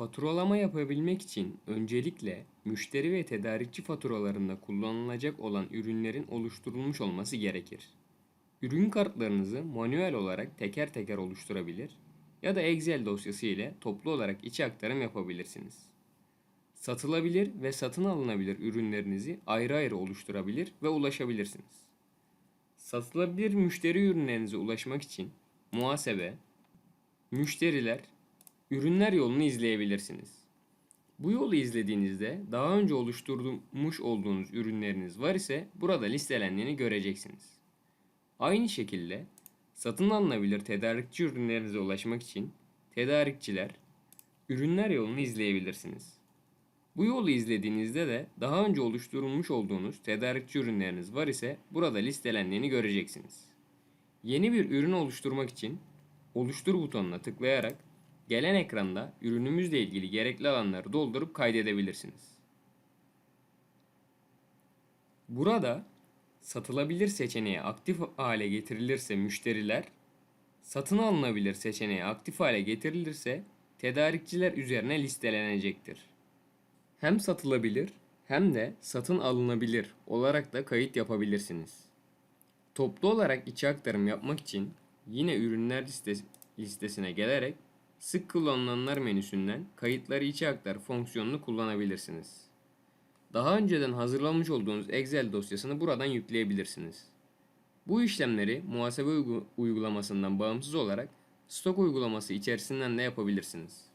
Faturalama yapabilmek için öncelikle müşteri ve tedarikçi faturalarında kullanılacak olan ürünlerin oluşturulmuş olması gerekir. Ürün kartlarınızı manuel olarak teker teker oluşturabilir ya da Excel dosyası ile toplu olarak içe aktarım yapabilirsiniz. Satılabilir ve satın alınabilir ürünlerinizi ayrı ayrı oluşturabilir ve ulaşabilirsiniz. Satılabilir müşteri ürünlerinize ulaşmak için muhasebe, müşteriler, ürünler yolunu izleyebilirsiniz. Bu yolu izlediğinizde daha önce oluşturmuş olduğunuz ürünleriniz var ise burada listelendiğini göreceksiniz. Aynı şekilde satın alınabilir tedarikçi ürünlerinize ulaşmak için tedarikçiler, ürünler yolunu izleyebilirsiniz. Bu yolu izlediğinizde de daha önce oluşturulmuş olduğunuz tedarikçi ürünleriniz var ise burada listelendiğini göreceksiniz. Yeni bir ürün oluşturmak için oluştur butonuna tıklayarak gelen ekranda ürünümüzle ilgili gerekli alanları doldurup kaydedebilirsiniz. Burada satılabilir seçeneği aktif hale getirilirse müşteriler, satın alınabilir seçeneği aktif hale getirilirse tedarikçiler üzerine listelenecektir. Hem satılabilir hem de satın alınabilir olarak da kayıt yapabilirsiniz. Toplu olarak içe aktarım yapmak için yine ürünler listesi, listesine gelerek sık kullanılanlar menüsünden kayıtları içe aktar fonksiyonunu kullanabilirsiniz. Daha önceden hazırlamış olduğunuz Excel dosyasını buradan yükleyebilirsiniz. Bu işlemleri muhasebe uygu- uygulamasından bağımsız olarak stok uygulaması içerisinden de yapabilirsiniz.